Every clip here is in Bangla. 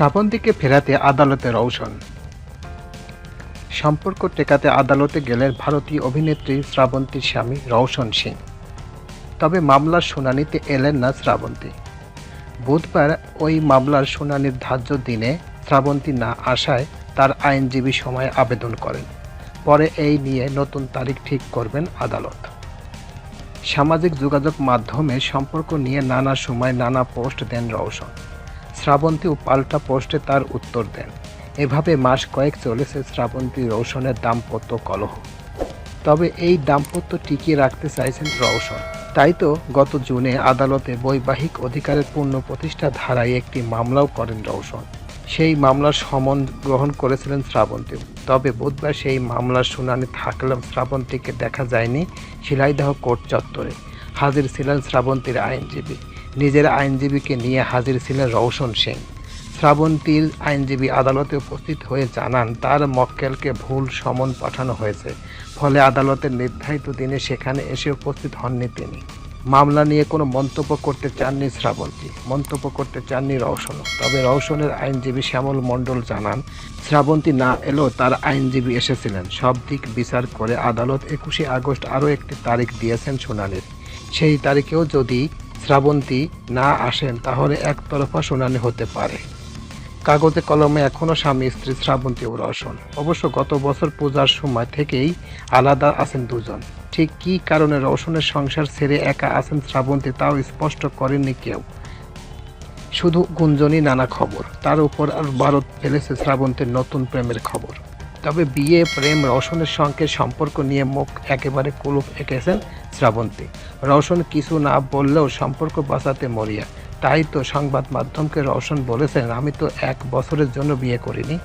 শ্রাবন্তীকে ফেরাতে আদালতে রওশন সম্পর্ক টেকাতে আদালতে গেলেন ভারতীয় অভিনেত্রী শ্রাবন্তীর স্বামী রওশন সিং। তবে মামলার শুনানিতে এলেন না শ্রাবন্তী। বুধবার ওই মামলার শুনানির ধার্য দিনে শ্রাবন্তী না আসায় তার আইনজীবী সময় আবেদন করেন। পরে এই নিয়ে নতুন তারিখ ঠিক করবেন আদালত। সামাজিক যোগাযোগ মাধ্যমে সম্পর্ক নিয়ে নানা সময় নানা পোস্ট দেন রওশন। শ্রাবন্তী ও পাল্টা পোস্টে তার উত্তর দেন। এভাবে মাস কয়েক চলেছে শ্রাবন্তী রৌশনের দাম্পত্য কলহ। তবে এই দাম্পত্য টিকিয়ে রাখতে চাইছেন রৌশন তাই তো গত জুনে আদালতে বৈবাহিক অধিকারের পূর্ণ প্রতিষ্ঠা ধারায় একটি মামলাও করেন রৌশন সেই মামলার সমন গ্রহণ করেছিলেন শ্রাবন্তী। তবে বুধবার সেই মামলার শুনানি থাকলেও শ্রাবন্তীকে দেখা যায়নি শিলাইদহ কোর্ট চত্বরে। হাজির ছিলেন শ্রাবন্তীর আইনজীবী। নিজের আইনজীবীকে নিয়ে হাজির ছিলেন রৌশন সিং শ্রাবন্তীর আইনজীবী আদালতে উপস্থিত হয়ে জানান, তার মক্কেলকে ভুল সমন পাঠানো হয়েছে। ফলে আদালতের নির্ধারিত দিনে সেখানে এসে উপস্থিত হননি তিনি। মামলা নিয়ে কোনো মন্তব্য করতে চাননি শ্রাবন্তী, মন্তব্য করতে চাননি রওশনও তবে রওশনের আইনজীবী শ্যামল মণ্ডল জানান, শ্রাবন্তী না এলেও তার আইনজীবী এসেছিলেন। সব দিক বিচার করে আদালত একুশে আগস্ট আরও একটি তারিখ দিয়েছেন শুনানির। সেই তারিখেও যদি শ্রাবন্তী না আসেন, তাহলে একতরফা শুনানি হতে পারে। কাগজে কলমে এখনও স্বামী স্ত্রী শ্রাবন্তী ও রওশন। অবশ্য গত বছর পূজার সময় থেকেই আলাদা আছেন দুজন। ঠিক কী কারণে রওশনের সংসার ছেড়ে একা আছেন শ্রাবন্তী তাও স্পষ্ট করেননি কেউ। শুধু গুঞ্জনই নানা খবর। তার উপর আর ভারত ফেলেছে শ্রাবন্তের নতুন প্রেমের খবর। তবে বিয়ে, প্রেম, রওশনের সঙ্গে সম্পর্ক নিয়ে মুখ একেবারে কুলুপ এঁকেছেন শ্রাবন্তী। রওশন কিছু না বললেও সম্পর্ক বাঁচাতে মরিয়া। তাই তো সংবাদ মাধ্যমকে রওশন বলেছেন, আমি তো এক বছরের জন্য বিয়ে করিনি।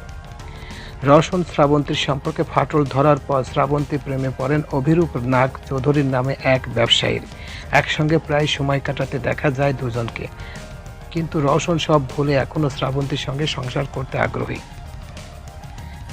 রওশন শ্রাবন্তীর সম্পর্কে ফাটল ধরার পর শ্রাবন্তী প্রেমে পড়েন অভিরূপ নাগ চৌধুরীর নামে এক ব্যবসায়ীর। একসঙ্গে প্রায় সময় কাটাতে দেখা যায় দুজনকে। কিন্তু রওশন সব ভুলে এখনও শ্রাবন্তীর সঙ্গে সংসার করতে আগ্রহী।